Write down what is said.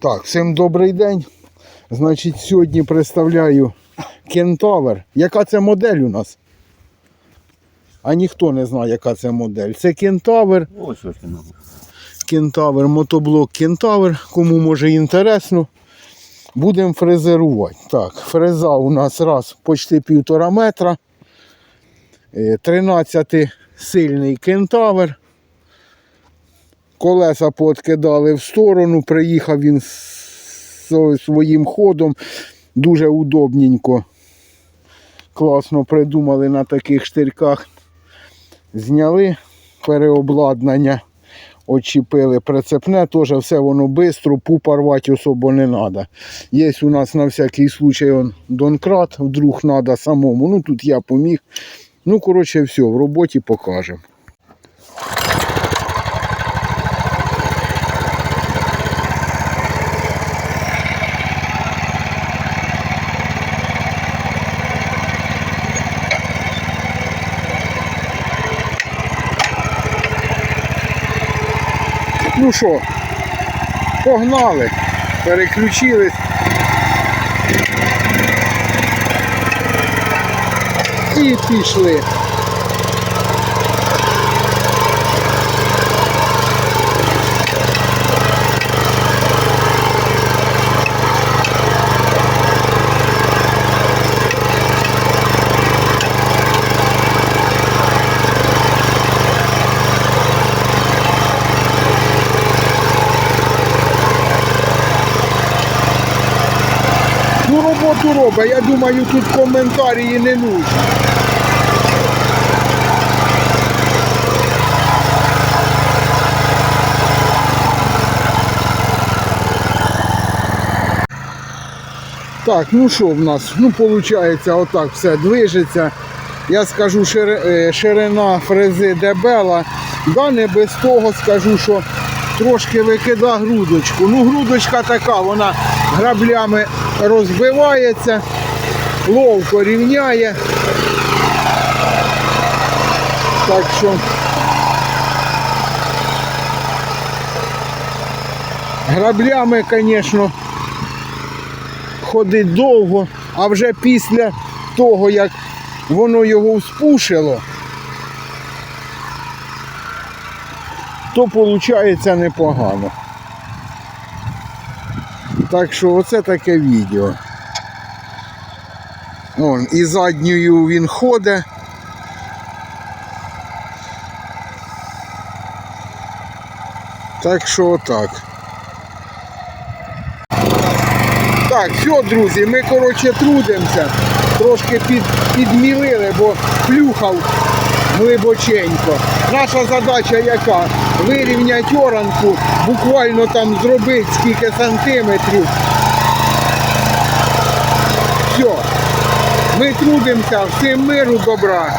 Так, всім добрий день. Значить, сьогодні представляю Кентавр. Яка це модель у нас? А ніхто не знає, яка це модель. Це Кентавр. Ось ось. Кентавр, мотоблок Кентавр. Кому може інтересно. Будемо фрезерувати. Так, фреза у нас раз почти півтора метра. 13 сильний кентавр. Колеса подкидали в сторону, приїхав він своїм ходом. Дуже удобненько. Класно придумали на таких штирках. Зняли переобладнання, очіпили прицепне, теж все воно швидко, пупа рвати особо не треба. Є у нас на всякий случай он, донкрат, вдруг треба самому. Ну тут я поміг. Ну, коротше, все, в роботі покажемо. Ну що, погнали, переключились. І пішли. Роботу робить. Я думаю, тут коментарі не нужні. Так, ну що в нас? Ну, виходить, отак все движеться. Я скажу, е, ширина фрези дебела. Да, не без того скажу, що трошки викида грудочку. Ну, грудочка така, вона граблями розбивається, ловко рівняє. Так що граблями, звісно, ходить довго, а вже після того, як воно його вспушило, то виходить непогано. Так що оце таке відео. Вон, і задньою він ходить. Так що отак. Так, все, друзі, ми коротше трудимося. Трошки під, підмілили, бо плюхав глибоченько. Наша задача яка? Вирівняти оранку, буквально там зробити скільки сантиметрів. Все. Ми трудимося, всім миру, добра.